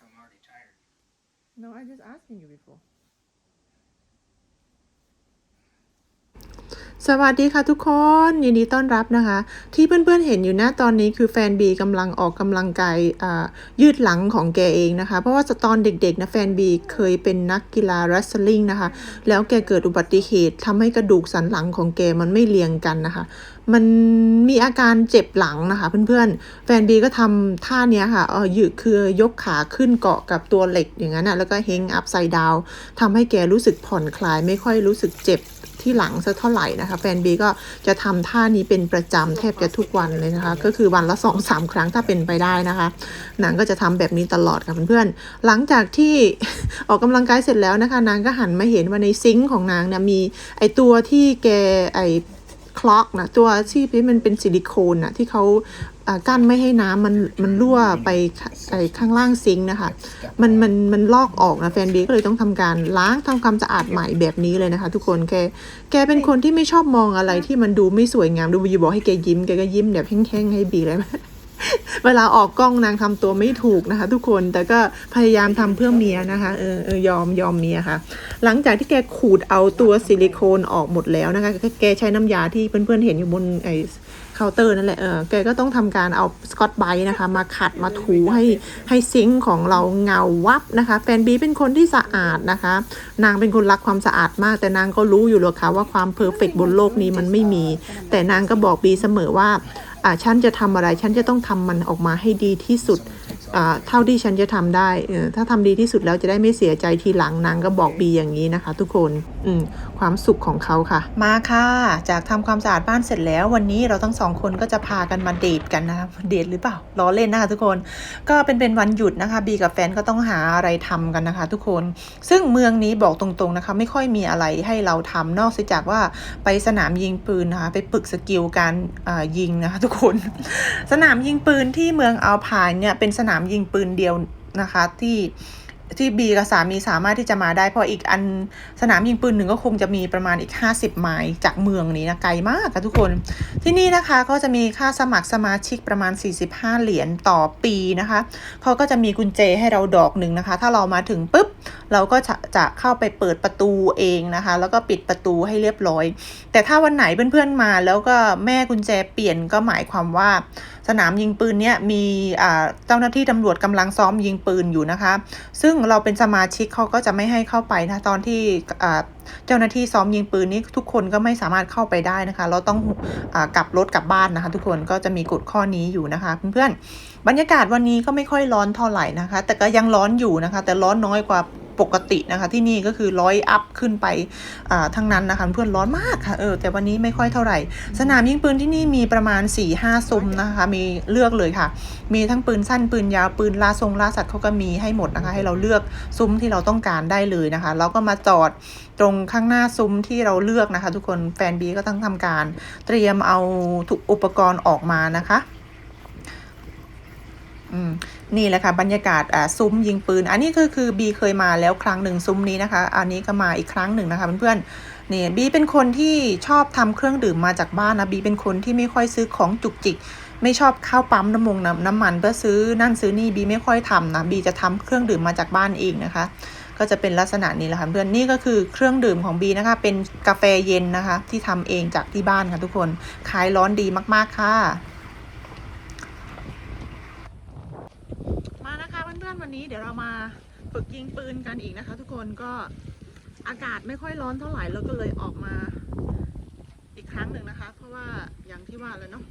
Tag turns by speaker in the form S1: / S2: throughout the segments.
S1: I'm already tired.
S2: No, I just asking you before.
S3: สวัสดีค่ะทุกคนยินดีต้อนรับนะคะ ที่เพื่อนๆเห็นอยู่หน้าตอนนี้คือแฟนบีกำลังออกกำลังกายยืดหลังของแกเองนะคะ เพราะว่าตอนเด็กๆนะแฟนบีเคยเป็นนักกีฬา wrestling นะคะ แล้วแกเกิดอุบัติเหตุทำให้กระดูกสันหลังของแกมันไม่เรียงกันนะคะ มันมีอาการเจ็บหลังนะคะ เพื่อนๆ แฟนบีก็ทำท่าเนี้ยค่ะเออยืดคือยกขาขึ้นเกาะกับตัวเหล็กอย่างนั้นนะแล้วก็เฮงอัพไซด์ดาวทำให้แกรู้สึกผ่อนคลายไม่ค่อยรู้สึกเจ็บ ที่หลังสักเท่าไหร่นะคะ แฟนบีก็จะทำท่านี้เป็นประจำแทบจะทุกวันเลยนะคะ ก็คือวันละสองสามครั้งถ้าเป็นไปได้นะคะ นางก็จะทำแบบนี้ตลอดค่ะเพื่อนๆ หลังจากที่ออกกำลังกายเสร็จแล้วนะคะ นางก็หันมาเห็นว่าในซิงค์ของนางเนี่ยมีไอตัวที่แกไอคล็อกนะตัวที่มันเป็นซิลิโคนนะที่เขา กั้นไม่ให้น้ำมันมันรั่วไปข้าไอข้างล่างซิงค์นะคะ มันมันมันลอกออกนะแฟนบีก็เลยต้องทำการล้างทำความสะอาดใหม่แบบนี้เลยนะคะ ทุกคนแกแกเป็นคนที่ไม่ชอบมองอะไรที่มันดูไม่สวยงามดูบีบอกให้แกยิ้มแกก็ยิ้มแบบแห้งๆให้บีเลยเวลาออกกล้องนางทำตัวไม่ถูกนะคะ ทุกคนแต่ก็พยายามทำเพื่อเมียนะคะเออเออยอมยอมเมียค่ะ หลังจากที่แกขูดเอาตัวซิลิโคนออกหมดแล้วนะคะ แกใช้น้ำยาที่เพื่อนๆเห็นอยู่บนไอ เคาน์เตอร์นั่นแหละเออแกก็ต้องทำการเอาสกอตไบรท์นะคะ มาขัดมาถูให้ให้ซิงค์ของเราเงาวับนะคะ แฟนบีเป็นคนที่สะอาดนะคะ นางเป็นคนรักความสะอาดมาก แต่นางก็รู้อยู่หรอกค่ะว่าความเพอร์เฟกบนโลกนี้มันไม่มี แต่นางก็บอกบีเสมอว่าอ่าฉันจะทำอะไรฉันจะต้องทำมันออกมาให้ดีที่สุดเท่าที่ฉันจะทำได้ถ้าทำดีที่สุดแล้วจะได้ไม่เสียใจทีหลังนางก็บอกบีอย่างนี้นะคะ ทุกคนอืความสุขของเขาค่ะ มาค่ะ จากทำความสะอาดบ้านเสร็จแล้ว วันนี้เราทั้งสองคนก็จะพากันมาเดทกันนะคะเดทหรือเปล่าล้อเล่นนะคะทุกคนก็เป็นเป็นวันหยุดนะคะบีกับแฟนก็ต้องหาอะไรทำกันนะคะ ทุกคน ซึ่งเมืองนี้บอกตรงๆนะคะ ไม่ค่อยมีอะไรให้เราทำนอกจากว่าไปสนามยิงปืนนะคะไปฝึกสกิลการยิงนะคะทุกคน สนามยิงปืนที่เมืองอัลพายเนี่ยเป็นสนามามยิงปืนเดียวนะคะที่ที่บีกับสามีสามารถที่จะมาได้ เพราะอีกอันสนามยิงปืนหนึ่งก็คงจะมีประมาณอีก 50 ไมล์จากเมืองนี้นะไกลมากค่ะทุกคน ที่นี่นะคะก็จะมีค่าสมัครสมาชิกประมาณ 45 เหรียญต่อปีนะคะเขาก็จะมีกุญแจให้เราดอกหนึ่งนะคะ ถ้าเรามาถึงปุ๊บ เราก็จะจะเข้าไปเปิดประตูเองนะคะ แล้วก็ปิดประตูให้เรียบร้อย แต่ถ้าวันไหนเพื่อนๆมาแล้วก็แม่กุญแจเปลี่ยนก็หมายความว่า สนามยิงปืนเนี้ยมีเจ้าหน้าที่ตำรวจกำลังซ้อมยิงปืนอยู่นะคะ ซึ่งเราเป็นสมาชิกเขาก็จะไม่ให้เข้าไปนะตอนที่เจ้าหน้าที่ซ้อมยิงปืนนี้ทุกคนก็ไม่สามารถเข้าไปได้นะคะ เราต้องอกลับรถกลับบ้านนะคะ ทุกคนก็จะมีกฎข้อนี้อยู่นะคะ เพื่อนๆบรรยากาศวันนี้ก็ไม่ค่อยร้อนเท่าไหร่นะคะ แต่ก็ยังร้อนอยู่นะคะ แต่ร้อนน้อยกว่า ปกตินะคะ ที่นี่ก็คือร้อยอัพขึ้นไปทั้งนั้นนะคะเพื่อนร้อนมากค่ะเออแต่วันนี้ไม่ค่อยเท่าไหร่ สนามยิงปืนที่นี่มีประมาณ4ี่ห้าซุ้มนะคะ มีเลือกเลยค่ะ มีทั้งปืนสั้นปืนยาวปืนลาทรงลาสัตว์เขาก็มีให้หมดนะคะ ให้เราเลือกซุ้มที่เราต้องการได้เลยนะคะแล้วก็มาจอดตรงข้างหน้าซุ้มที่เราเลือกนะคะ ทุกคนแฟนบีก็ต้องทำการ เตรียมเอาอุปกรณ์ออกมานะคะ นี่แหละค่ะบรรยากาศซุ้มยิงปืน อันนี้ก็คือบีเคยมาแล้วครั้งหนึ่งซุ้มนี้นะคะ อันนี้ก็มาอีกครั้งหนึ่งนะคะเพื่อนๆนี่บีเป็นคนที่ชอบทำเครื่องดื่มมาจากบ้านนะบีเป็นคนที่ไม่ค่อยซื้อของจุกจิก ไม่ชอบข้าวปั๊มน้ำมงน้ำน้ำมันเพื่อซื้อนั่นซื้อนี่บีไม่ค่อยทำนะบีจะทำเครื่องดื่มมาจากบ้านเองนะคะ ก็จะเป็นลักษณะนี้แหละค่ะเพื่อนนี่ก็คือเครื่องดื่มของบีนะคะ เป็นกาแฟเย็นนะคะ ที่ทำเองจากที่บ้านค่ะทุกคนขายร้อนดีมากๆค่ะ มานะคะเพื่ อนๆวันนี้เดี๋ยวเรามาฝึกยิงปืนกันอีกนะคะ ทุกคนก็อากาศไม่ค่อยร้อนเท่าไหร่แล้วก็เลยออกมาอีกครั้งหนึ่งนะคะ เพราะว่าอย่างที่ว่าแล้วเนาะ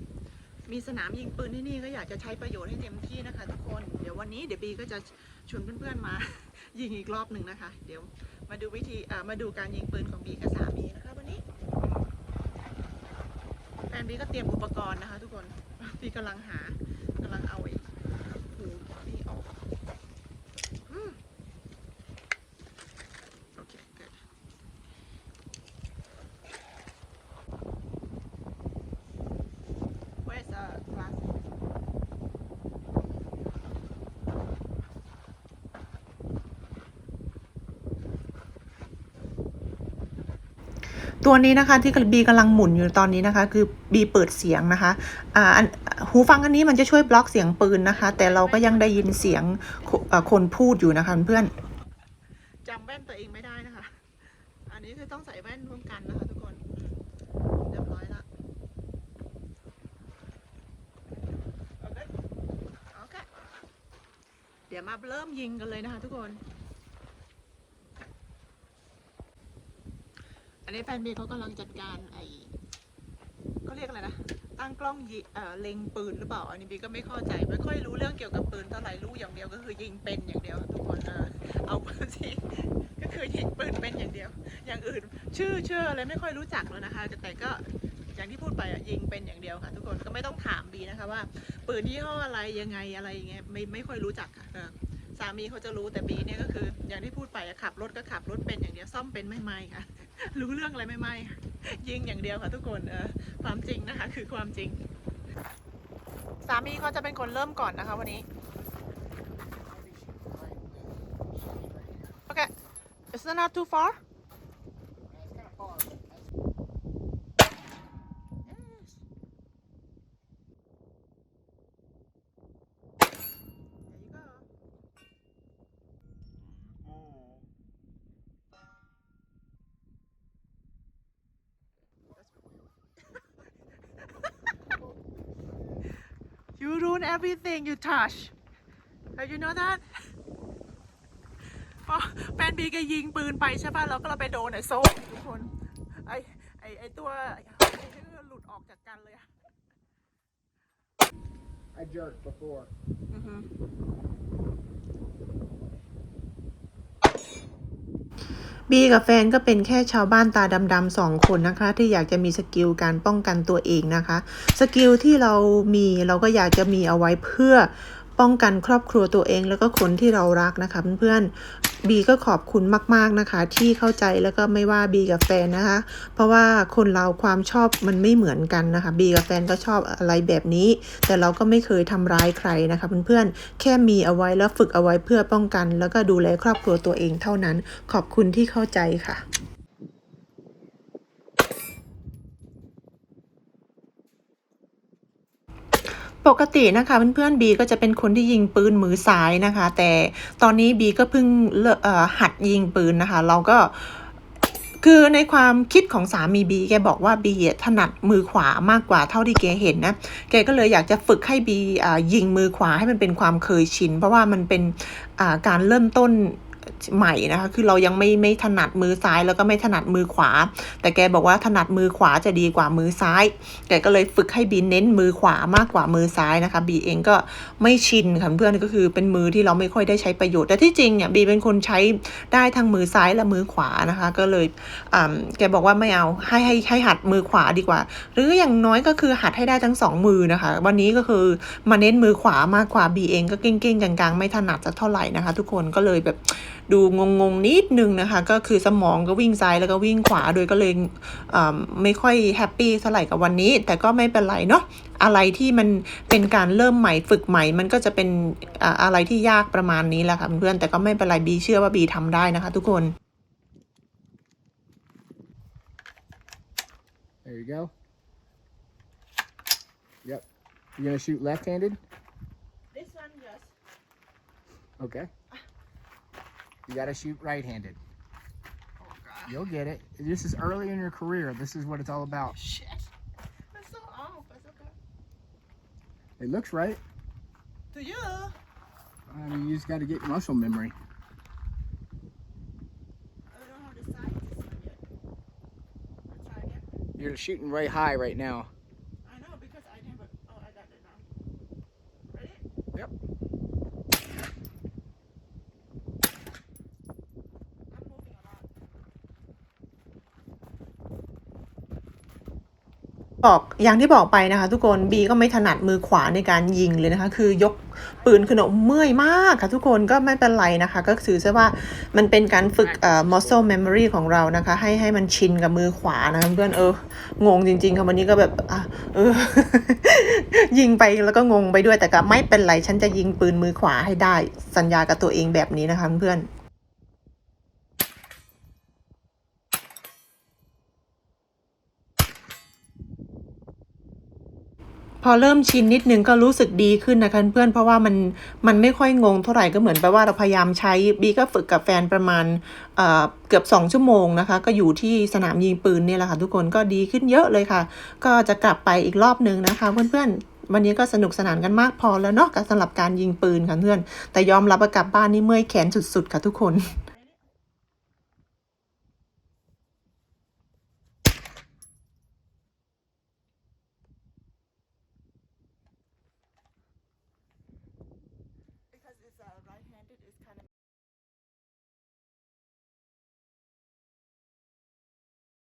S3: มีสนามยิงปืนที่นี่ก็อยากจะใช้ประโยชน์ให้เต็มที่นะคะ ทุกคนเดี๋ยววันนี้เดี๋ยวบีก็จะชวนเพื่อนๆมา ยิงอีกรอบหนึ่งนะคะ เดี๋ยวมาดูวิธีมาดูการยิงปืนของบีกับสามีนะคะวันนี้แฟนบีก็เตรียมอุปกรณ์นะคะ ทุกคนบีกำลังหากำลังเอาอ้หูนี่ออกอืมโอเค good Where's the glass? ทตัวนี้นะคะที่บีกำลังหมุนอยู่ตอนนี้นะคะ คือบีเปิดเสียงนะคะอ่าหูฟังอันนี้มันจะช่วยบล็อกเสียงปืนนะคะ แต่เราก็ยังได้ยินเสียงคคนพูดอยู่นะคะเพื่อนจำแว่นตัวเองไม่ได้นะคะ อันนี้คือต้องใส่แว่นร่วมกันนะคะทุกคนเรียบร้อยละโอเคโอเค เดี๋ยวมาเริ่มยิงกันเลยนะคะทุกคน อันนี้แฟนบีเขากำลังจัดการไอ้เขาเรียกอะไรนะ ตั้งกล้องยิเออเล็งปืนหรือเปล่า อันนี้บีก็ไม่เข้าใจ ไม่ค่อยรู้เรื่องเกี่ยวกับปืนเท่าไหร่รู้อย่างเดียวก็คือยิงเป็นอย่างเดียว ทุกคนเออเอาปืนที่ก็คือยิงปืนเป็นอย่างเดียว อย่างอื่น ชื่อชื่ออะไรไม่ค่อยรู้จักแล้วนะคะ แต่ก็ อย่างที่พูดไปอะยิงเป็นอย่างเดียวค่ะ ทุกคนก็ไม่ต้องถามบีนะคะว่าปืนยี่ห้ออะไรยังไงอะไรอย่างเงี้ยไม่ไม่ค่อยรู้จักค่ะสามีเขาจะรู้แต่บีเนี่ยก็คือ อย่างที่พูดไปขับรถก็ขับรถเป็นอย่างเดียวซ่อมเป็นไม่ไม่ค่ะ รู้เรื่องอะไรไม่ไม่ยิงอย่างเดียวค่ะ ทุกคนเออความจริงนะคะ คือความจริง สามีเขาจะเป็นคนเริ่มก่อนนะคะ วันนี้โอเค it's not too far ruin everything you touch. Did you know that? พอแฟนบีแกยิงปืนไปใช่ป่ะแล้วก็เราไปโดนไอ้โซ่ทุกคนไอ้ไอ้ไอ้ตัวไอ้ที่หลุดออกจากกันเลยอะ
S1: I jerked before.
S3: อือฮึ บีกับแฟนก็เป็นแค่ชาวบ้านตาดำๆสองคนนะคะ ที่อยากจะมีสกิลการป้องกันตัวเองนะคะ สกิลที่เรามีเราก็อยากจะมีเอาไว้เพื่อ ป้องกันครอบครัวตัวเองแล้วก็คนที่เรารักนะคะเพื่อนๆบีก็ขอบคุณมาก ๆนะคะ ที่เข้าใจแล้วก็ไม่ว่าบีกับแฟนนะคะ เพราะว่าคนเราความชอบมันไม่เหมือนกันนะคะบีกับแฟนก็ชอบอะไรแบบนี้ แต่เราก็ไม่เคยทำร้ายใครนะคะเพื่อนๆแค่มีเอาไว้แล้วฝึกเอาไว้เพื่อป้องกัน แล้วก็ดูแลครอบครัวตัวเองเท่านั้น ขอบคุณที่เข้าใจค่ะ ปกตินะคะเพื่อนๆบีก็จะเป็นคนที่ยิงปืนมือซ้ายนะคะ แต่ตอนนี้บีก็เพิ่งหัดยิงปืนนะคะ เราก็คือในความคิดของสามีบีแกบอกว่าบีถนัดมือขวามากกว่าเท่าที่แกเห็นนะแกก็เลยอยากจะฝึกให้บียิงมือขวาให้มันเป็นความเคยชิน เพราะว่ามันเป็นการเริ่มต้น ใหม่นะคะ คือเรายังไม่ไม่ถนัดมือซ้ายแล้วก็ไม่ถนัดมือขวา แต่แกบอกว่าถนัดมือขวาจะดีกว่ามือซ้าย แกก็เลยฝึกให้บีเน้นมือขวามากกว่ามือซ้ายนะคะบีเองก็ไม่ชินค่ะเพื่อนก็คือเป็นมือที่เราไม่ค่อยได้ใช้ประโยชน์ แต่ที่จริงเนี่ยบีเป็นคนใช้ได้ทั้งมือซ้ายและมือขวานะคะ ก็เลยแกบอกว่าไม่เอาให้ให้ให้หัดมือขวาดีกว่า หรืออย่างน้อยก็คือหัดให้ได้ทั้งสองมือนะคะ วันนี้ก็คือมาเน้นมือขวามากกว่าบีเองก็เก้งๆกลางๆไม่ถนัดสักเท่าไหร่นะคะ ทุกคนก็เลยแบบ ดูงงๆนิดนึงนะคะ ก็คือสมองก็วิ่งซ้ายแล้วก็วิ่งขวาโดยก็เลยอ่าไม่ค่อยแฮปปี้เท่าไหร่กับวันนี้ แต่ก็ไม่เป็นไรเนาะอะไรที่มันเป็นการเริ่มใหม่ฝึกใหม่ มันก็จะเป็นอ่าอะไรที่ยากประมาณนี้แหละค่ะเพื่อนๆแต่ก็ไม่เป็นไรบีเชื่อว่าบีทำได้นะคะ ทุกคน
S1: There you go. Yep. You gonna shoot left-handed?
S3: This one yes
S1: Okay. You gotta shoot right-handed. Oh, You'll get it. This is early in your career. This is what it's all about.
S3: shit that's so off that's okay
S1: It looks right.
S3: to you
S1: I mean, you just gotta get muscle memory.
S3: I don't have the size this one yet I'll try again
S1: You're shooting right high right now.
S3: บอกอย่างที่บอกไปนะคะ ทุกคนบีก็ไม่ถนัดมือขวาในการยิงเลยนะคะ คือยกปืนขึ้นมเมื่อยมากค่ะ ทุกคนก็ไม่เป็นไรนะคะ ก็ถือซะว่ามันเป็นการฝึกเอ่อ muscle memory ของเรานะคะ ให้ให้มันชินกับมือขวานะคะเพื่อนเอองงจริงๆค่ะวันนี้ก็แบบอะเออ ยิงไปแล้วก็งงไปด้วยแต่ก็ไม่เป็นไรฉันจะยิงปืนมือขวาให้ได้สัญญากับตัวเองแบบนี้นะคะเพื่อน พอเริ่มชินนิดนึงก็รู้สึกดีขึ้นนะคะเพื่อนเพราะว่ามันมันไม่ค่อยงงเท่าไหร่ก็เหมือนแปลว่าเราพยายามใช้บีก็ฝึกกับแฟนประมาณเอ่อเกือบ 2 ชั่วโมงนะคะ ก็อยู่ที่สนามยิงปืนเนี่ยแหละค่ะทุกคนก็ดีขึ้นเยอะเลยค่ะ ก็จะกลับไปอีกรอบหนึ่งนะคะเพื่อนๆ วันนี้ก็สนุกสนานกันมากพอแล้วเนาะสำหรับการยิงปืนค่ะเพื่อน แต่ยอมรับว่ากลับบ้านนี่เมื่อยแขนสุดๆค่ะทุกคน